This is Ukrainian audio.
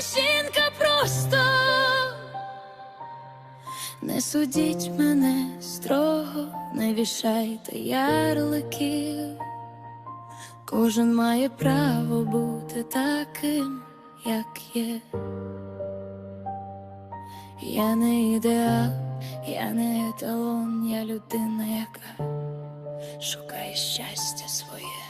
жінка просто. Не судіть мене строго, не вішайте ярликів. Кожен має право бути таким, як є. Я не ідеал, я не еталон, я людина, яка шукає щастя своє.